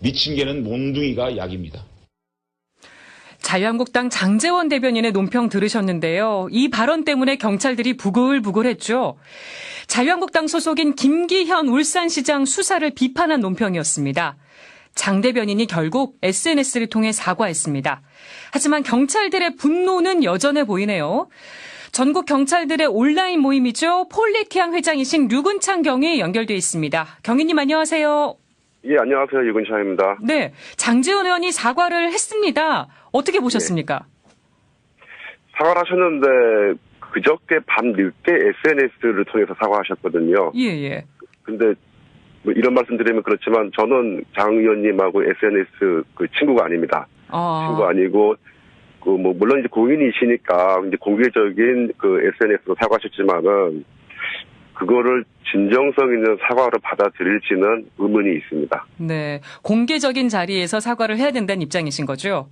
미친 개는 몽둥이가 약입니다. 자유한국당 장재원 대변인의 논평 들으셨는데요. 이 발언 때문에 경찰들이 부글부글했죠. 자유한국당 소속인 김기현 울산시장 수사를 비판한 논평이었습니다. 장 대변인이 결국 SNS를 통해 사과했습니다. 하지만 경찰들의 분노는 여전해 보이네요. 전국 경찰들의 온라인 모임이죠. 폴리티앙 회장이신 류근창 경위 연결돼 있습니다. 경위님 안녕하세요. 예, 안녕하세요. 유근창입니다. 네, 장재원 의원이 사과를 했습니다. 어떻게 보셨습니까? 사과를 하셨는데 그저께 밤 늦게 SNS를 통해서 사과하셨거든요. 예, 예. 근데 뭐 이런 말씀 드리면 그렇지만 저는 장 의원님하고 SNS 그 친구가 아닙니다. 아, 친구 아니고 그 뭐 물론 이제 공인이시니까 이제 공개적인 그 SNS로 사과하셨지만은 그거를 진정성 있는 사과를 받아들일지는 의문이 있습니다. 네. 공개적인 자리에서 사과를 해야 된다는 입장이신 거죠?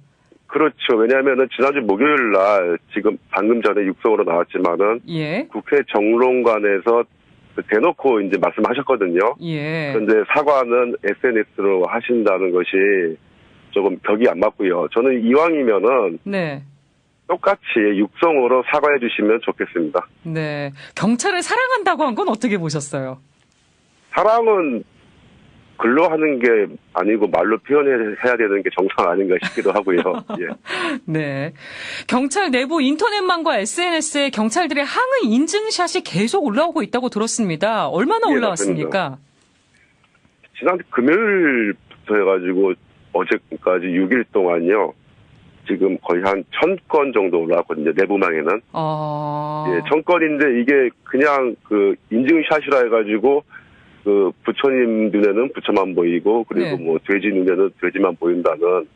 그렇죠. 왜냐하면은 지난주 목요일 날 지금 방금 전에 육성으로 나왔지만은 예. 국회 정론관에서 대놓고 이제 말씀하셨거든요. 예. 그런데 사과는 SNS로 하신다는 것이 조금 격이 안 맞고요. 저는 이왕이면은 네. 똑같이 육성으로 사과해 주시면 좋겠습니다. 네. 경찰을 사랑한다고 한 건 어떻게 보셨어요? 사랑은 글로 하는 게 아니고 말로 표현해야 되는 게 정상 아닌가 싶기도 하고요. 예. 네. 경찰 내부 인터넷망과 SNS에 경찰들의 항의 인증샷이 계속 올라오고 있다고 들었습니다. 얼마나 예, 올라왔습니까? 지난 금요일부터 해가지고 어제까지 6일 동안요. 지금 거의 한 천 건 정도 올라왔거든요. 내부망에는. 아. 예, 천 건인데 이게 그냥 그 인증샷이라 해가지고 그 부처님 눈에는 부처만 보이고 그리고 네. 뭐 돼지 눈에는 돼지만 보인다는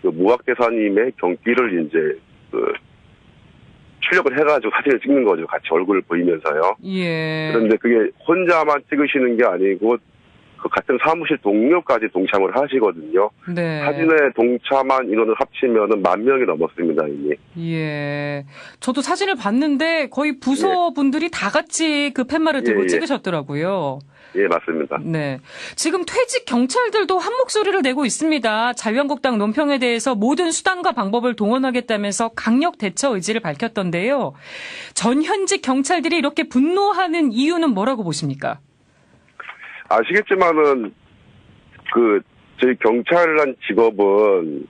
그 무학대사님의 경기를 이제 그 출력을 해가지고 사진을 찍는 거죠. 같이 얼굴을 보이면서요. 예. 그런데 그게 혼자만 찍으시는 게 아니고 그 같은 사무실 동료까지 동참을 하시거든요. 네. 사진에 동참한 인원을 합치면은 만 명이 넘었습니다 이미. 예. 저도 사진을 봤는데 거의 부서 분들이 다 같이 그 팻말을 들고 예, 예. 찍으셨더라고요. 예 맞습니다. 네. 지금 퇴직 경찰들도 한 목소리를 내고 있습니다. 자유한국당 논평에 대해서 모든 수단과 방법을 동원하겠다면서 강력 대처 의지를 밝혔던데요. 전 현직 경찰들이 이렇게 분노하는 이유는 뭐라고 보십니까? 아시겠지만은 그 저희 경찰이란 직업은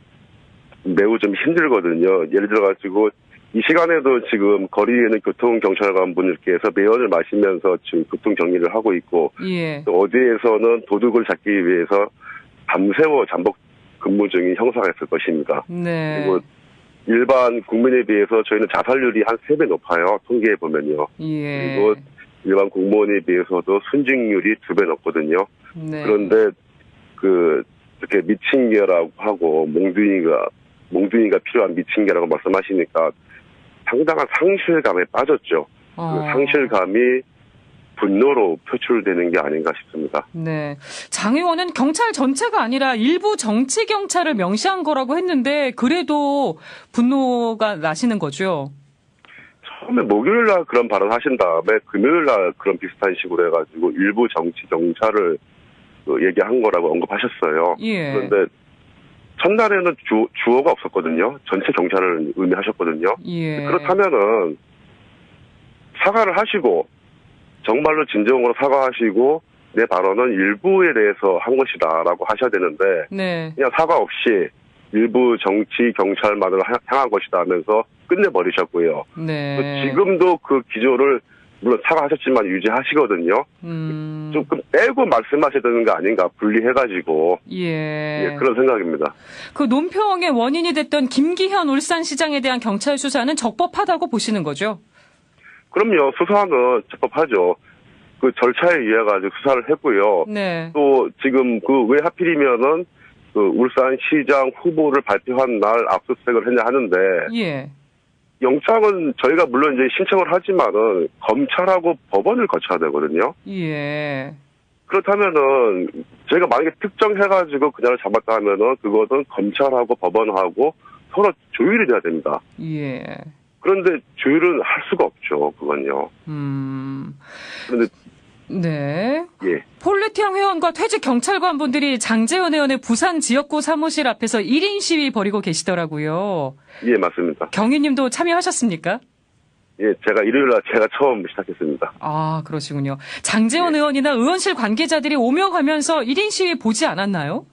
매우 좀 힘들거든요. 예를 들어 가지고 이 시간에도 지금 거리에 는 교통 경찰관 분들께서 매연을 마시면서 지금 교통 정리를 하고 있고 예. 또 어디에서는 도둑을 잡기 위해서 밤새워 잠복 근무 중인 형사가 있을 것입니다. 네. 그리고 일반 국민에 비해서 저희는 자살률이 한 세 배 높아요. 통계해 보면요. 예. 그리고 일반 공무원에 비해서도 순직률이 두 배 높거든요. 네. 그런데 그 이렇게 미친 개라고 하고 몽둥이가 몽둥이가 필요한 미친 개라고 말씀하시니까 상당한 상실감에 빠졌죠. 어. 그 상실감이 분노로 표출되는 게 아닌가 싶습니다. 네. 장 의원은 경찰 전체가 아니라 일부 정치 경찰을 명시한 거라고 했는데 그래도 분노가 나시는 거죠. 처음에 목요일 날 그런 발언 하신 다음에 금요일 날 그런 비슷한 식으로 해가지고 일부 정치 경찰을 그 얘기한 거라고 언급하셨어요. 예. 그런데 첫날에는 주, 주어가 없었거든요. 전체 경찰을 의미하셨거든요. 예. 그렇다면은 사과를 하시고 정말로 진정으로 사과하시고 내 발언은 일부에 대해서 한 것이다라고 하셔야 되는데 네. 그냥 사과 없이 일부 정치 경찰만을 하- 향한 것이다 하면서 끝내버리셨고요. 네. 지금도 그 기조를 물론 사과하셨지만 유지하시거든요. 음. 조금 빼고 말씀하셔야 되는 거 아닌가 분리해가지고 예. 예, 그런 생각입니다. 그 논평의 원인이 됐던 김기현 울산시장에 대한 경찰 수사는 적법하다고 보시는 거죠? 그럼요 수사는 적법하죠. 그 절차에 의해 가지고 수사를 했고요. 네. 또 지금 그 왜 하필이면은 그 울산시장 후보를 발표한 날 압수수색을 했냐 하는데 예. 영장은 저희가 물론 이제 신청을 하지만은 검찰하고 법원을 거쳐야 되거든요. 예. 그렇다면은 저희가 만약에 특정해가지고 그날을 잡았다 하면은 그것은 검찰하고 법원하고 서로 조율이 돼야 됩니다. 예. 그런데 조율은 할 수가 없죠. 그건요. 음. 그런데 네. 예. 폴리티앙 회원과 퇴직 경찰관분들이 장재원 의원의 부산 지역구 사무실 앞에서 1인 시위 벌이고 계시더라고요. 예, 맞습니다. 경위님도 참여하셨습니까? 예, 제가 일요일 날 제가 처음 시작했습니다. 아, 그러시군요. 장재원 네. 의원이나 의원실 관계자들이 오며 가면서 1인 시위 보지 않았나요?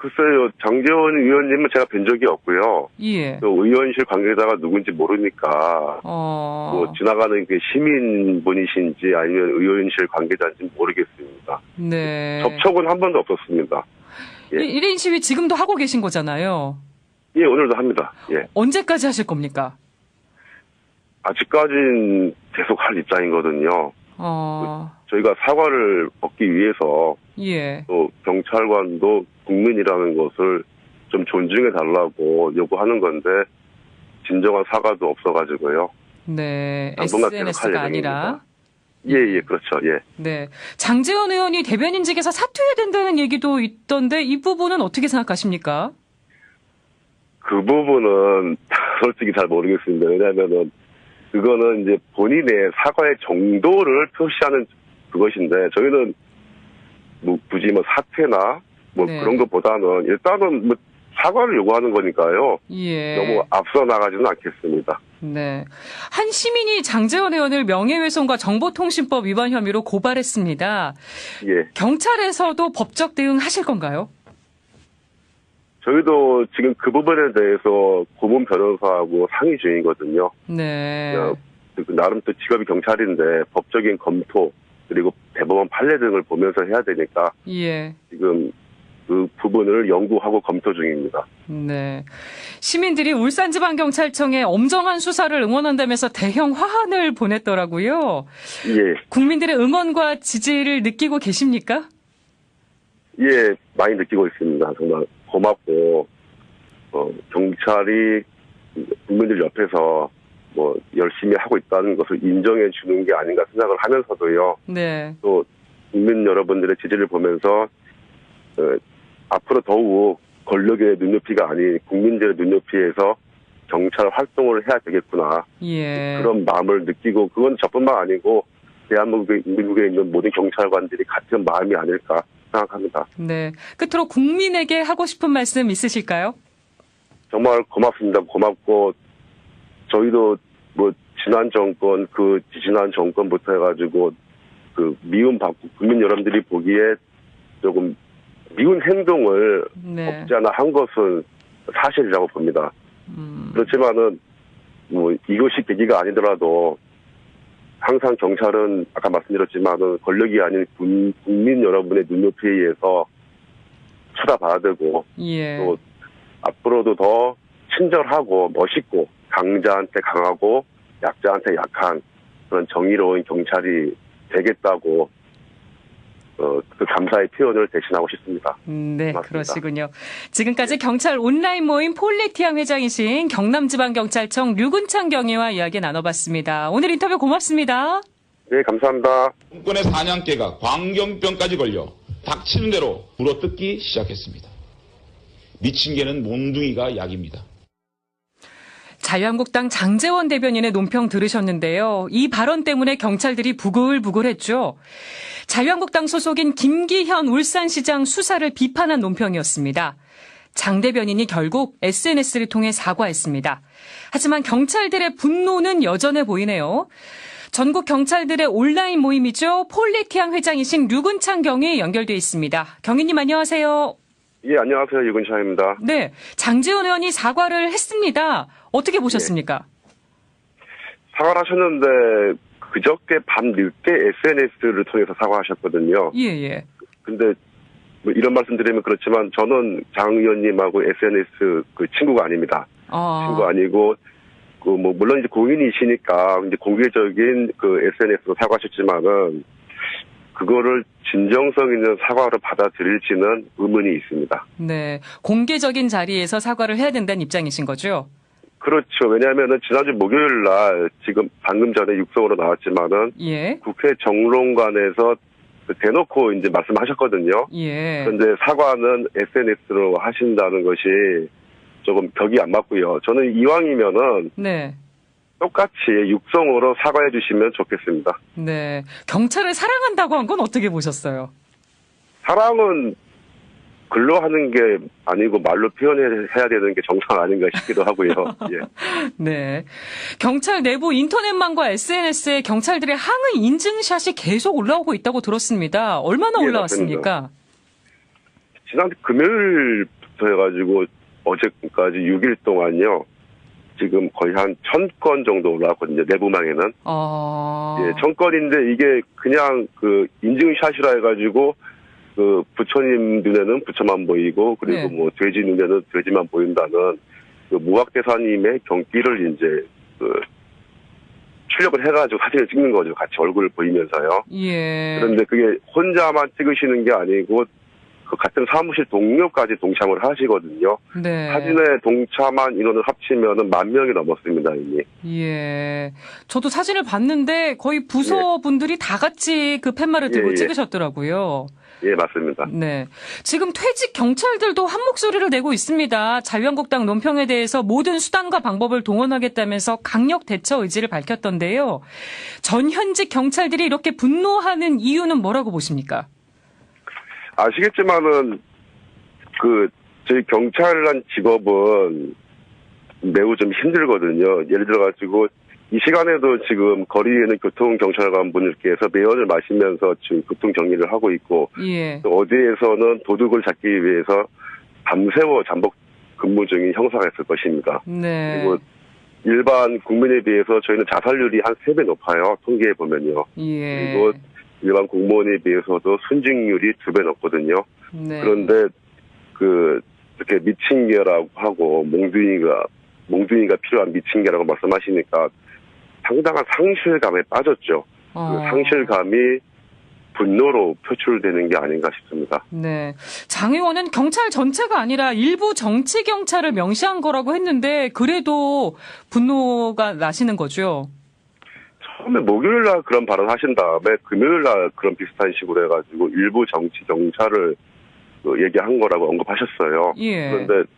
글쎄요, 장재원 의원님은 제가 뵌 적이 없고요. 예. 또 의원실 관계자가 누군지 모르니까 어. 뭐 지나가는 그 시민분이신지 아니면 의원실 관계자인지 모르겠습니다. 네. 접촉은 한 번도 없었습니다. 예. 1인 시위 지금도 하고 계신 거잖아요. 예, 오늘도 합니다. 예. 언제까지 하실 겁니까? 아직까지는 계속 할 입장이거든요. 어. 저희가 사과를 얻기 위해서 예. 또 경찰관도 국민이라는 것을 좀 존중해 달라고 요구하는 건데 진정한 사과도 없어가지고요. 네. SNS가 아니라. 예예 예, 그렇죠 예. 네. 장재원 의원이 대변인직에서 사퇴해야 된다는 얘기도 있던데 이 부분은 어떻게 생각하십니까? 그 부분은 솔직히 잘 모르겠습니다. 왜냐하면은 그거는 이제 본인의 사과의 정도를 표시하는 그것인데 저희는 뭐 굳이 뭐 사퇴나 뭐 네. 그런 것보다는 일단은 뭐 사과를 요구하는 거니까요. 예. 너무 앞서 나가지는 않겠습니다. 네. 한 시민이 장재원 의원을 명예훼손과 정보통신법 위반 혐의로 고발했습니다. 예. 경찰에서도 법적 대응하실 건가요? 저희도 지금 그 부분에 대해서 고문 변호사하고 상의 중이거든요. 네. 어, 그 나름 또 직업이 경찰인데 법적인 검토 그리고 대법원 판례 등을 보면서 해야 되니까 예. 지금 그 부분을 연구하고 검토 중입니다. 네. 시민들이 울산지방경찰청에 엄정한 수사를 응원한다면서 대형 화환을 보냈더라고요. 예, 국민들의 응원과 지지를 느끼고 계십니까? 예, 많이 느끼고 있습니다. 정말 고맙고, 어, 경찰이 국민들 옆에서 뭐 열심히 하고 있다는 것을 인정해 주는 게 아닌가 생각을 하면서도요. 네. 또 국민 여러분들의 지지를 보면서 어, 앞으로 더욱 권력의 눈높이가 아닌 국민들의 눈높이에서 경찰 활동을 해야 되겠구나 예. 그런 마음을 느끼고 그건 저뿐만 아니고 대한민국에 미국에 있는 모든 경찰관들이 같은 마음이 아닐까 생각합니다. 네. 끝으로 국민에게 하고 싶은 말씀 있으실까요? 정말 고맙습니다. 고맙고 저희도 뭐 지난 정권 그 지난 정권부터 해가지고 그 미움 받고 국민 여러분들이 보기에 조금 미운 행동을 네. 없지 않아 한 것은 사실이라고 봅니다. 음, 그렇지만은 뭐 이것이 계기가 아니더라도 항상 경찰은 아까 말씀드렸지만은 권력이 아닌 군- 국민 여러분의 눈높이에 의해서 쳐다봐야 되고 예. 또 앞으로도 더 친절하고 멋있고 강자한테 강하고 약자한테 약한 그런 정의로운 경찰이 되겠다고 어, 그 감사의 표현을 대신하고 싶습니다. 네, 고맙습니다. 그러시군요. 지금까지 경찰 온라인 모임 폴리티앙 회장이신 경남지방경찰청 류근창 경위와 이야기 나눠봤습니다. 오늘 인터뷰 고맙습니다. 네, 감사합니다. 정권의 사냥개가 광견병까지 걸려 닥치는 대로 물어뜯기 시작했습니다. 미친 개는 몽둥이가 약입니다. 자유한국당 장재원 대변인의 논평 들으셨는데요. 이 발언 때문에 경찰들이 부글부글했죠. 자유한국당 소속인 김기현 울산시장 수사를 비판한 논평이었습니다. 장 대변인이 결국 SNS를 통해 사과했습니다. 하지만 경찰들의 분노는 여전해 보이네요. 전국 경찰들의 온라인 모임이죠. 폴리티앙 회장이신 류근창 경위 연결돼 있습니다. 경위님 안녕하세요. 예, 안녕하세요. 유근ሻ입니다. 네, 장재원 의원이 사과를 했습니다. 어떻게 보셨습니까? 사과를 하셨는데 그저께 밤 늦게 SNS를 통해서 사과하셨거든요. 예, 예. 근데 뭐 이런 말씀 드리면 그렇지만 저는 장 의원님하고 SNS 그 친구가 아닙니다. 아, 친구 아니고 그 뭐 물론 이제 공인이시니까 이제 공개적인 그 SNS로 사과하셨지만은 그거를 진정성 있는 사과로 받아들일지는 의문이 있습니다. 네. 공개적인 자리에서 사과를 해야 된다는 입장이신 거죠? 그렇죠. 왜냐하면은 지난주 목요일 날 지금 방금 전에 육성으로 나왔지만은 예. 국회 정론관에서 그 대놓고 이제 말씀하셨거든요. 예. 그런데 사과는 SNS로 하신다는 것이 조금 벽이 안 맞고요. 저는 이왕이면은 네. 똑같이 육성으로 사과해 주시면 좋겠습니다. 네. 경찰을 사랑한다고 한 건 어떻게 보셨어요? 사랑은 글로 하는 게 아니고 말로 표현해야 되는 게 정상 아닌가 싶기도 하고요. 예. 네. 경찰 내부 인터넷망과 SNS에 경찰들의 항의 인증샷이 계속 올라오고 있다고 들었습니다. 얼마나 예, 올라왔습니까? 지난 금요일부터 해가지고 어제까지 6일 동안요. 지금 거의 한 1000건 정도 올라왔거든요. 내부망에는. 어... 예, 1000건인데 이게 그냥 그 인증샷이라 해가지고 그 부처님 눈에는 부처만 보이고 그리고 네. 뭐 돼지 눈에는 돼지만 보인다는 그 무학대사님의 경기를 이제 그 출력을 해가지고 사진을 찍는 거죠. 같이 얼굴을 보이면서요. 예. 그런데 그게 혼자만 찍으시는 게 아니고 그 같은 사무실 동료까지 동참을 하시거든요. 네. 사진에 동참한 인원을 합치면은 만 명이 넘었습니다 이미. 예. 저도 사진을 봤는데 거의 부서 분들이 다 같이 그 팻말을 들고 예, 예. 찍으셨더라고요. 예 맞습니다. 네. 지금 퇴직 경찰들도 한 목소리를 내고 있습니다. 자유한국당 논평에 대해서 모든 수단과 방법을 동원하겠다면서 강력 대처 의지를 밝혔던데요. 전 현직 경찰들이 이렇게 분노하는 이유는 뭐라고 보십니까? 아시겠지만은 그 저희 경찰이란 직업은 매우 좀 힘들거든요. 예를 들어 가지고 이 시간에도 지금 거리에 있는 교통 경찰관 분들께서 매연을 마시면서 지금 교통 정리를 하고 있고 예. 또 어디에서는 도둑을 잡기 위해서 밤새워 잠복 근무 중인 형사가 있을 것입니다. 네. 그리고 일반 국민에 비해서 저희는 자살률이 한 세 배 높아요. 통계에 보면요. 예. 그리고 일반 공무원에 비해서도 순직률이 두 배 높거든요. 네. 그런데 그 이렇게 미친개라고 하고 몽둥이가 몽둥이가 필요한 미친개라고 말씀하시니까 상당한 상실감에 빠졌죠. 어. 그 상실감이 분노로 표출되는 게 아닌가 싶습니다. 네. 장 의원은 경찰 전체가 아니라 일부 정치 경찰을 명시한 거라고 했는데 그래도 분노가 나시는 거죠. 처음에 목요일 날 그런 발언 하신 다음에 금요일 날 그런 비슷한 식으로 해가지고 일부 정치 경찰을 그 얘기한 거라고 언급하셨어요. 예. 그런데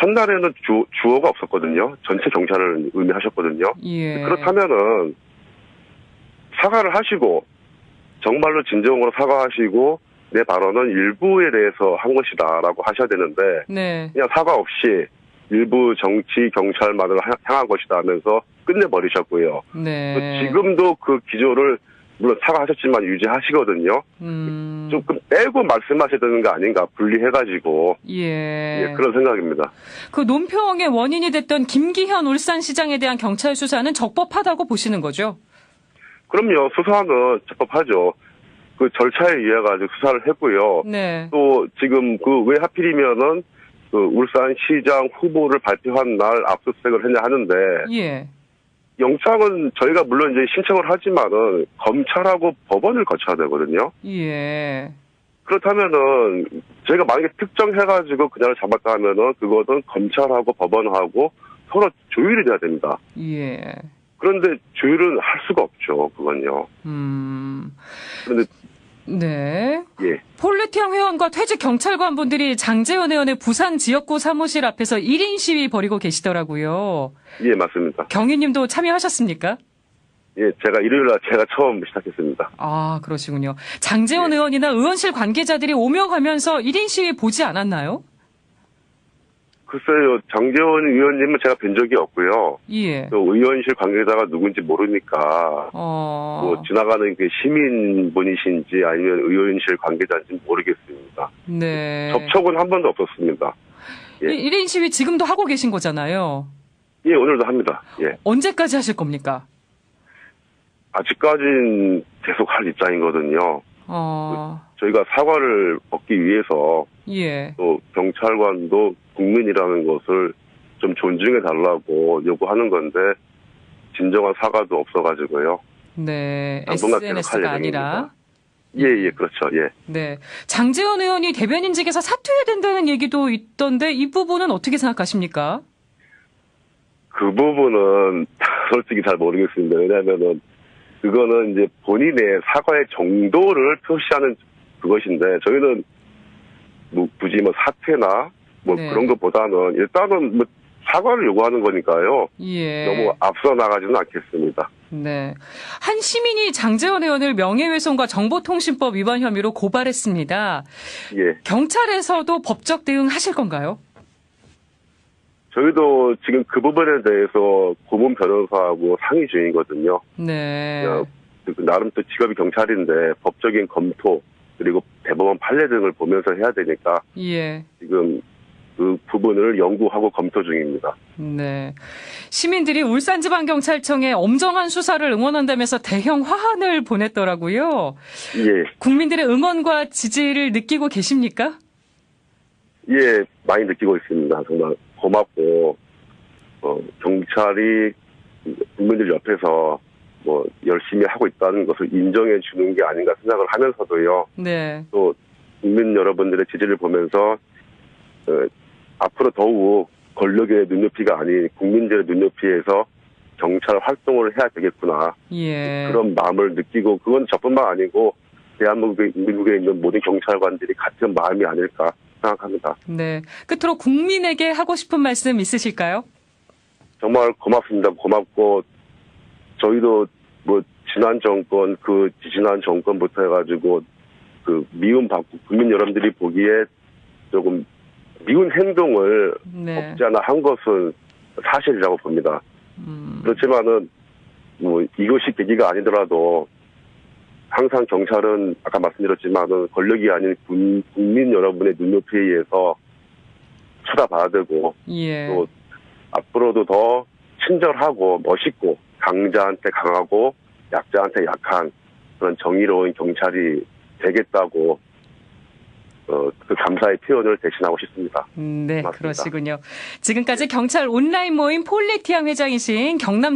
첫날에는 주, 주어가 없었거든요. 전체 경찰을 의미하셨거든요. 예. 그렇다면은 사과를 하시고 정말로 진정으로 사과하시고 내 발언은 일부에 대해서 한 것이다라고 하셔야 되는데 네. 그냥 사과 없이 일부 정치 경찰만을 하- 향한 것이다 하면서 끝내버리셨고요. 네. 지금도 그 기조를 물론 사과하셨지만 유지하시거든요. 음. 조금 빼고 말씀하셔야 되는 거 아닌가 분리해가지고 예. 예, 그런 생각입니다. 그 논평의 원인이 됐던 김기현 울산시장에 대한 경찰 수사는 적법하다고 보시는 거죠? 그럼요 수사는 적법하죠. 그 절차에 의해 가지고 수사를 했고요. 네. 또 지금 그 왜 하필이면은 그 울산시장 후보를 발표한 날 압수수색을 했냐 하는데 예. 영장은 저희가 물론 이제 신청을 하지만은 검찰하고 법원을 거쳐야 되거든요. 예. 그렇다면은 저희가 만약에 특정해가지고 그날을 잡았다 하면은 그것은 검찰하고 법원하고 서로 조율이 돼야 됩니다. 예. 그런데 조율은 할 수가 없죠. 그건요. 음. 그런데 네. 예. 폴리티앙 회원과 퇴직 경찰관 분들이 장재원 의원의 부산 지역구 사무실 앞에서 1인 시위 벌이고 계시더라고요. 예, 맞습니다. 경위님도 참여하셨습니까? 예, 제가 일요일 날 제가 처음 시작했습니다. 아, 그러시군요. 장재원 네. 의원이나 의원실 관계자들이 오며 가면서 1인 시위 보지 않았나요? 글쎄요, 장재원 의원님은 제가 뵌 적이 없고요. 예. 또 의원실 관계자가 누군지 모르니까 어. 뭐 지나가는 그 시민분이신지 아니면 의원실 관계자인지 모르겠습니다. 네. 접촉은 한 번도 없었습니다. 예. 1인 시위 지금도 하고 계신 거잖아요. 예, 오늘도 합니다. 예. 언제까지 하실 겁니까? 아직까진 계속 할 입장이거든요. 어. 저희가 사과를 얻기 위해서 예. 또 경찰관도 국민이라는 것을 좀 존중해 달라고 요구하는 건데 진정한 사과도 없어가지고요. 네. SNS가 아니라. 예예 예, 그렇죠 예. 네. 장재원 의원이 대변인직에서 사퇴해야 된다는 얘기도 있던데 이 부분은 어떻게 생각하십니까? 그 부분은 솔직히 잘 모르겠습니다. 왜냐하면은 그거는 이제 본인의 사과의 정도를 표시하는 그것인데 저희는 뭐 굳이 뭐 사퇴나 뭐 네. 그런 것보다는 일단은 뭐 사과를 요구하는 거니까요. 예. 너무 앞서 나가지는 않겠습니다. 네. 한 시민이 장재원 의원을 명예훼손과 정보통신법 위반 혐의로 고발했습니다. 예. 경찰에서도 법적 대응하실 건가요? 저희도 지금 그 부분에 대해서 고문 변호사하고 상의 중이거든요. 네. 어, 그 나름 또 직업이 경찰인데 법적인 검토 그리고 대법원 판례 등을 보면서 해야 되니까 예. 지금 그 부분을 연구하고 검토 중입니다. 네. 시민들이 울산지방경찰청에 엄정한 수사를 응원한다면서 대형 화환을 보냈더라고요. 예, 국민들의 응원과 지지를 느끼고 계십니까? 예, 많이 느끼고 있습니다. 정말 고맙고 어, 경찰이 국민들 옆에서 뭐 열심히 하고 있다는 것을 인정해 주는 게 아닌가 생각을 하면서도요. 네. 또 국민 여러분들의 지지를 보면서 어, 앞으로 더욱 권력의 눈높이가 아닌 국민들의 눈높이에서 경찰 활동을 해야 되겠구나 예. 그런 마음을 느끼고 그건 저뿐만 아니고 대한민국에 있는 모든 경찰관들이 같은 마음이 아닐까 생각합니다. 네. 끝으로 국민에게 하고 싶은 말씀 있으실까요? 정말 고맙습니다. 고맙고 저희도 뭐 지난 정권 그 지지난 정권부터 해가지고 그 미움 받고 국민 여러분들이 보기에 조금 미운 행동을 네. 없지 않아 한 것은 사실이라고 봅니다. 음, 그렇지만은 뭐 이것이 계기가 아니더라도 항상 경찰은 아까 말씀드렸지만은 권력이 아닌 군, 국민 여러분의 눈높이에 의해서 쳐다봐야 되고 예. 또 앞으로도 더 친절하고 멋있고 강자한테 강하고 약자한테 약한 그런 정의로운 경찰이 되겠다고 어, 그 감사의 표현을 대신하고 싶습니다. 네, 맞습니다. 그러시군요. 지금까지 경찰 온라인 모임 폴리티앙 회장이신 경남지